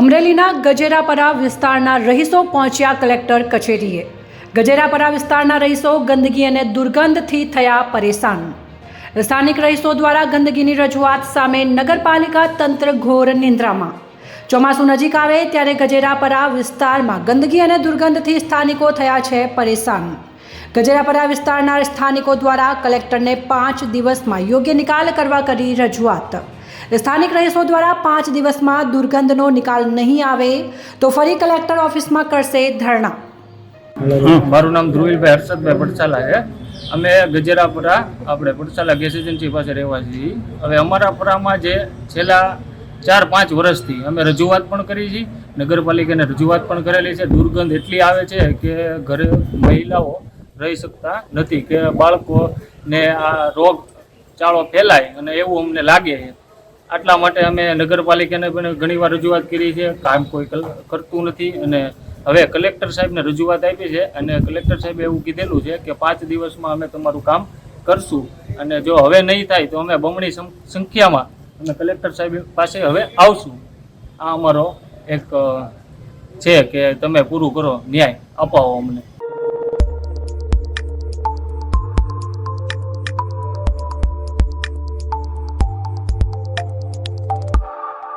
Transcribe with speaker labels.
Speaker 1: અમરેલીના ગજેરાપરા વિસ્તારના રહીશો પહોંચ્યા કલેક્ટર કચેરીએ. ગજેરાપરા વિસ્તારના રહીશો ગંદકી અને દુર્ગંધથી થયા પરેશાન. સ્થાનિક રહીશો દ્વારા ગંદકીની રજૂઆત સામે નગરપાલિકા તંત્ર ઘોર નિંદ્રામાં. ચોમાસું નજીક આવે ત્યારે ગજેરાપરા વિસ્તારમાં ગંદકી અને દુર્ગંધથી સ્થાનિકો થયા છે પરેશાન. ગજેરાપરા વિસ્તારના સ્થાનિકો દ્વારા કલેક્ટરને પાંચ દિવસમાં યોગ્ય નિકાલ કરવા કરી રજૂઆત. સ્થાનિક રહીશો દ્વારા પાંચ દિવસમાં દુર્ગંધનો નિકાલ નહીં આવે તો ફરી કલેક્ટર ઓફિસમાં કરશે ધરણા.
Speaker 2: મારું નામ ધ્રુવીલભાઈ હર્ષદભાઈ પડસાલા છે. અમે ગજેરાપરા, આપણે પડસાલા ગેસ એજન્સી પાસે રહેવા છીએ. હવે અમારા પરામાં જે છેલ્લા ચાર, પાંચ વર્ષથી અમે રજૂઆત પણ કરી છે, નગરપાલિકાને રજૂઆત પણ કરેલી છે. દુર્ગંધ એટલી આવે છે કે ઘરે મહિલાઓ રહી શકતા નથી, કે બાળકોને આ રોગ ચાળો ફેલાય અને એવું અમને લાગે આટલા માટે અમે નગરપાલિકાને પણ ઘણીવાર રજૂઆત કરી છે. કામ કોઈ કરતું નથી અને હવે કલેક્ટર સાહેબને રજૂઆત આપી છે અને કલેક્ટર સાહેબે એવું કીધેલું છે કે પાંચ દિવસમાં અમે તમારું કામ કરશું અને જો હવે નહીં થાય તો અમે બમણી સંખ્યામાં અમે કલેક્ટર સાહેબ પાસે હવે આવશું. આ અમારો એક છે કે તમે પૂરું કરો ન્યાય, અપાવો અમને.